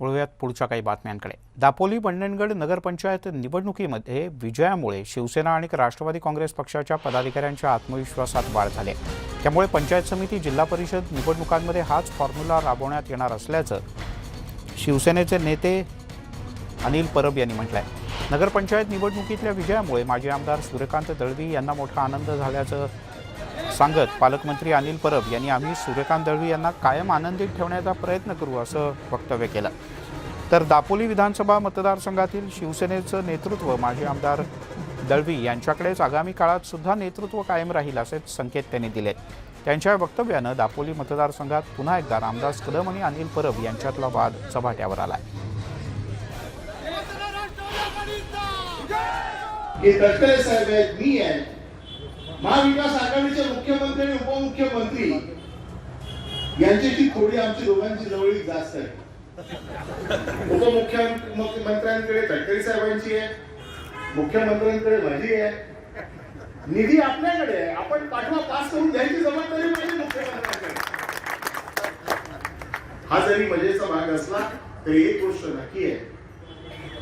वळूयात पुढच्या काही बातम्यांकडे. दापोली मंडणगड नगरपंचायत निवडणुकीमध्ये विजयामुळे शिवसेना आणि राष्ट्रवादी काँग्रेस पक्षाच्या पदाधिकाऱ्यांच्या आत्मविश्वासात वाढ झाली त्यामुळे पंचायत समिती जिल्हा परिषद निवडणुकांमध्ये हाच फॉर्म्युला राबवण्यात येणार असल्याचं शिवसेनेचे नेते अनिल परब यांनी म्हटलं आहे नगरपंचायत निवडणुकीतल्या विजयामुळे माजी आमदार सूर्यकांत दळवी यांना मोठा आनंद झाल्याचं सांगत पालकमंत्री अनिल परब यांनी आम्ही सूर्यकांत दळवी यांना कायम आनंदित ठेवण्याचा प्रयत्न करू असं वक्तव्य केलं. तर दापोली विधानसभा मतदारसंघातील शिवसेनेचं नेतृत्व माजी आमदार दळवी यांच्याकडेच आगामी काळात सुद्धा नेतृत्व कायम राहील असे संकेत त्यांनी दिले. त्यांच्या वक्तव्यानं दापोली मतदारसंघात पुन्हा एकदा रामदास कदम आणि अनिल परब यांच्यातला वाद चव्हाट्यावर आला साहेब आहे. महाविकास आघाडीचे मुख्यमंत्री आणि उपमुख्यमंत्री यांच्याशी थोडी आमची दोघांची जवळीक जास्त आहे. उपमुख्यमंत्र्यांकडे तटकरे साहेबांची आहे मुख्यमंत्र्यांकडे माझी आहे निधी आपल्याकडे आहे. आपण पाठवा पास करून द्यायची जबाबदारी माझी मुख्यमंत्र्यांकडे हा जरी मजेचा भाग असला तरी एक गोष्ट नक्की आहे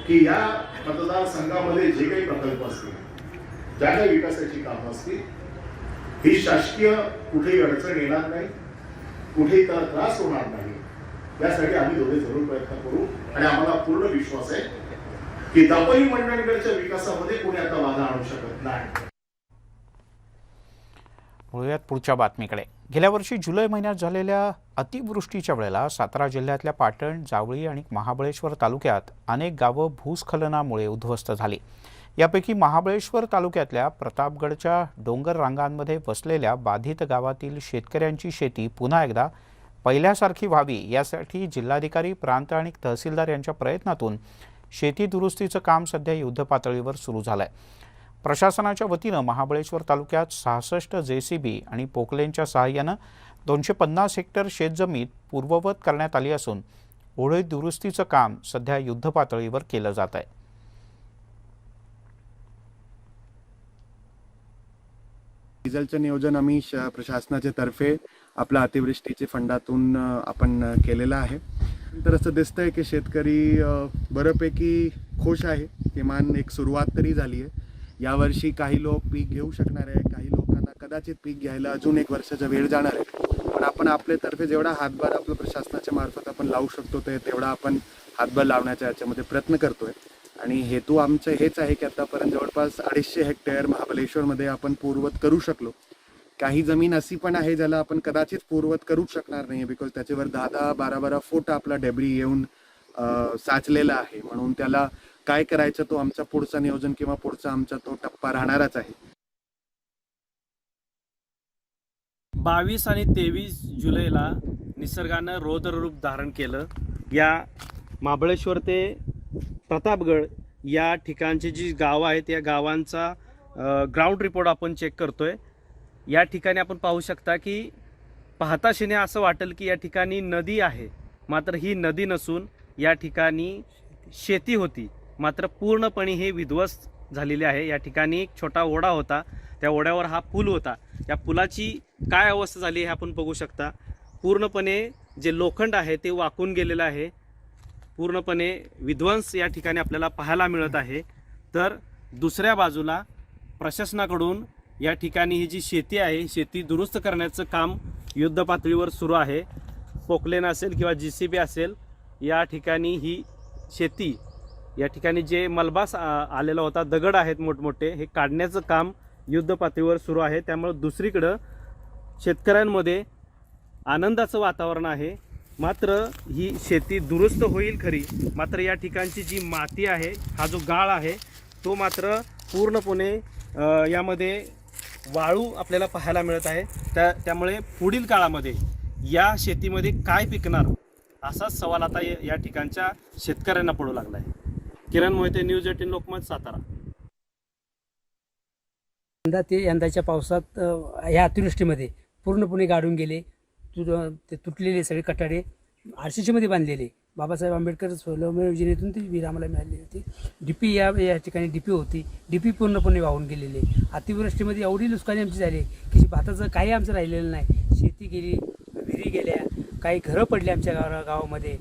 की या मतदारसंघामध्ये जे काही प्रकल्प असतील ज्या काही विकासाची कामं असतील ही शासकीय कुठेही अडचण येणार नाही कुठेही त्याला त्रास होणार नाही. यासाठी आम्ही दोघे जरूर प्रयत्न करू आणि आम्हाला पूर्ण विश्वास आहे की दापोली मंडणगडच्या विकासामध्ये कोणी आता बाधा आणू शकत नाही. वळूयात पुढच्या बातमीकडे. गेल्या वर्षी जुलै महिन्यात झालेल्या अतिवृष्टीच्या वेळेला सातारा जिल्ह्यातल्या पाटण जावळी आणि महाबळेश्वर तालुक्यात अनेक गावं भूस्खलनामुळे उद्ध्वस्त झाली. यापैकी महाबळेश्वर तालुक्यातल्या प्रतापगडच्या डोंगर रांगांमध्ये वसलेल्या बाधित गावातील शेतकऱ्यांची शेती पुन्हा एकदा पहिल्यासारखी व्हावी यासाठी जिल्हाधिकारी प्रांत आणि तहसीलदार यांच्या प्रयत्नातून शेती दुरुस्तीचं काम सध्या युद्धपातळीवर सुरू झालं आहे प्रशासनाच्या वतीनं महाबळेश्वर तालुक्यात सहासष्ट जे सी बी आणि पोकलेनच्या सहाय्यानं दोनशे पन्नास हेक्टर शेतजमीन पूर्ववत करण्यात आली असून ओढे दुरुस्तीचं काम सध्या युद्धपातळीवर केलं जात आहे. डिझेलचं नियोजन आम्ही श- प्रशासनाच्या तर्फे आपल्या अतिवृष्टीचे फंडातून आपण केलेलं आहे. तर असं दिसतंय की शेतकरी बऱ्यापैकी खुश आहे. किमान एक सुरुवात तरी झाली आहे. यावर्षी काही लोक पीक घेऊ शकणार आहे काही लोकांना कदाचित पीक घ्यायला अजून एक वर्षाचा वेळ जाणार आहे. पण आपण आपल्यातर्फे जेवढा हातभार आपल्या प्रशासनाच्या मार्फत आपण लावू शकतो ते तेवढा आपण हातभार लावण्याच्या याच्यामध्ये प्रयत्न करतोय. आणि हेतू आमचं हेच आहे की आतापर्यंत जवळपास अडीचशे हेक्टर महाबलेश्वरमध्ये आपण पूर्वत करू शकलो. काही जमीन अशी पण आहे ज्याला आपण कदाचित पूर्वत करूच शकणार नाही बिकॉज त्याच्यावर दहा दहा बारा बारा फूट आपला डेब्री येऊन साचलेला आहे. म्हणून त्याला काय करायचं तो आमचा पुढचा नियोजन किंवा पुढचा आमचा तो टप्पा राहणारच आहे. बावीस आणि तेवीस जुलैला निसर्गानं रौद्ररूप धारण केलं. या महाबळेश्वर ते प्रतापगड या ठिकाणची जी गावं आहेत या गावांचा ग्राउंड रिपोर्ट आपण चेक करतोय. या ठिकाणी आपण पाहू शकता की पाहताशीने असं वाटेल की या ठिकाणी नदी आहे. मात्र ही नदी नसून या ठिकाणी शेती होती. मात्र पूर्णपणे हे विध्वस्त झालेले आहे. या ठिकाणी एक छोटा ओढा होता. त्या ओढ्यावर हा पूल होता. या पुलाची काय अवस्था झाली हे आपण बघू शकता. पूर्णपणे जे लोखंड आहे ते वाकून गेलेलं आहे. पूर्णपणे विध्वंस या ठिकाणी आपल्याला पाहायला मिळत आहे. तर दुसऱ्या बाजूला प्रशासनाकडून या ठिकाणी ही जी शेती आहे शेती दुरुस्त करण्याचं काम युद्ध पातळीवर सुरू आहे. पोकलेन असेल किंवा जी सी बी असेल या ठिकाणी ही शेती या ठिकाणी जे मलबास आ- आलेला होता दगड आहेत मोठमोठे हे काढण्याचं काम युद्ध पातळीवर सुरू आहे. त्यामुळं दुसरीकडं शेतकऱ्यांमध्ये आनंदाचं वातावरण आहे. मात्र ही शेती दुरुस्त होईल खरी. मात्र या ठिकाणची जी माती आहे हा जो गाळ आहे तो मात्र पूर्णपणे यामध्ये वाळू आपल्याला पाहायला मिळत आहे. त्या त्यामुळे पुढील काळामध्ये या शेतीमध्ये काय पिकणार असाच सवाल आता या- ठिकाणच्या शेतकऱ्यांना पडू लागला आहे किरण मोहिते न्यूज एटीन लोकमत सातारा. यंदा ते यंदाच्या पावसात या अतिवृष्टीमध्ये पूर्णपणे गाडून गेले. तु ते तुटलेले सगळे कटाडे सीमध्ये बांधलेले. बाबासाहेब आंबेडकर स्वलंब योजनेतून ती विरामाला आम्हाला मिळाली होती. डी पी या या ठिकाणी डी पी होती. डी पी पूर्णपणे वाहून गेलेली. अतिवृष्टीमध्ये एवढी नुकसानी आमची झाली की भाताचं काही आमचं राहिलेलं नाही. शेती गेली विहिरी गेल्या काही घरं पडली आमच्या गावा गावामध्ये.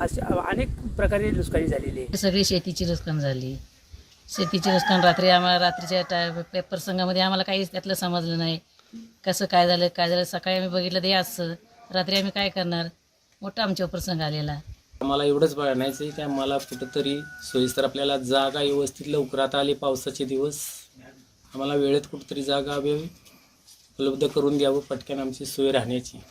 अशा अनेक प्रकारे नुकसानी झालेली. आहे सगळी शेतीची नुकसान झाली. शेतीची नुकसान रात्री आम्हाला रात्रीच्या टा पेपर संघामध्ये आम्हाला काहीच त्यातलं समजलं नाही. कसं काय झालं काय झालं? सकाळी आम्ही बघितलं ते असं. रात्री आम्ही काय करणार? मोठा आमच्यावर प्रसंग आलेला. मला एवढंच म्हणायचं आहे की आम्हाला कुठंतरी सोयीस्तर आपल्याला जागा व्यवस्थित लवकरात आली पावसाचे दिवस. आम्हाला वेळेत कुठंतरी जागा हवी उपलब्ध करून द्यावं पटकन आमची सोय राहण्याची.